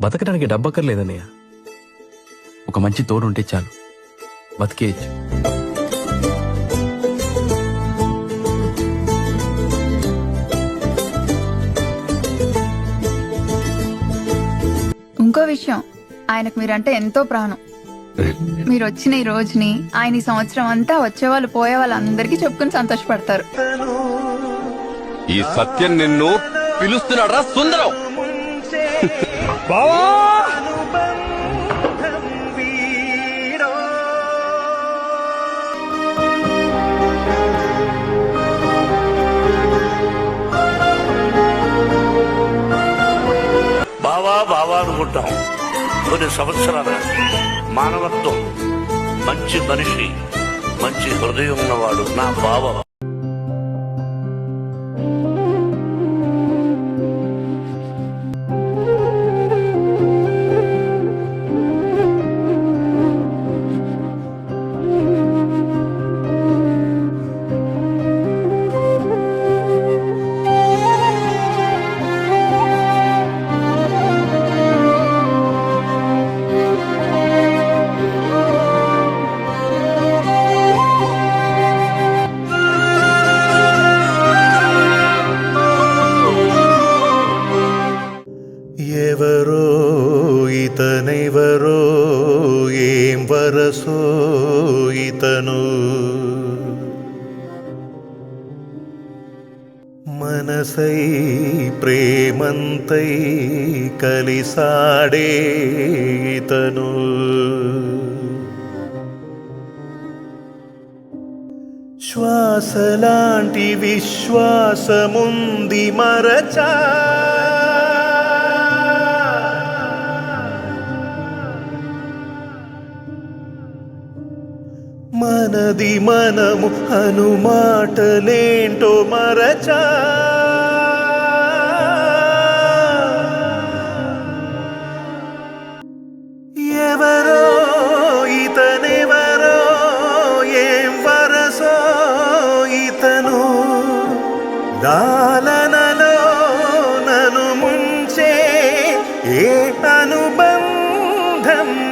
బతకడానికి డబ్బక్కర్లేదన్నయ్య. ఒక మంచి తోడు ఉంటే చాలు. బతికేయచ్చు. ఇంకో విషయం ఆయనకు మీరంటే ఎంతో ప్రాణం. మీరు వచ్చిన ఈ రోజుని ఆయన ఈ సంవత్సరం అంతా వచ్చే వాళ్ళు పోయే వాళ్ళందరికీ చెప్పుకుని సంతోషపడతారు. ఈ సత్యం నిన్ను పిలుస్తున్నాడా సుందరం. బావా! బావా అనుకుంటాం. కొన్ని సంవత్సరాల మానవత్వం మంచి మనిషి మంచి హృదయం ఉన్నవాడు నా బావ. ఇతనెవరో? ఏం వరసో ఇతను? మనసై ప్రేమంతై కలిసాడే ఇతను. శ్వాసలాంటి విశ్వాసముంది మరచా మనది మనము అనుమాటలేంటో మరచా. ఎవరో ఇతనెవరో ఏం వరసో ఇతను. దాలనలో నను ముంచే ఏ అనుబంధం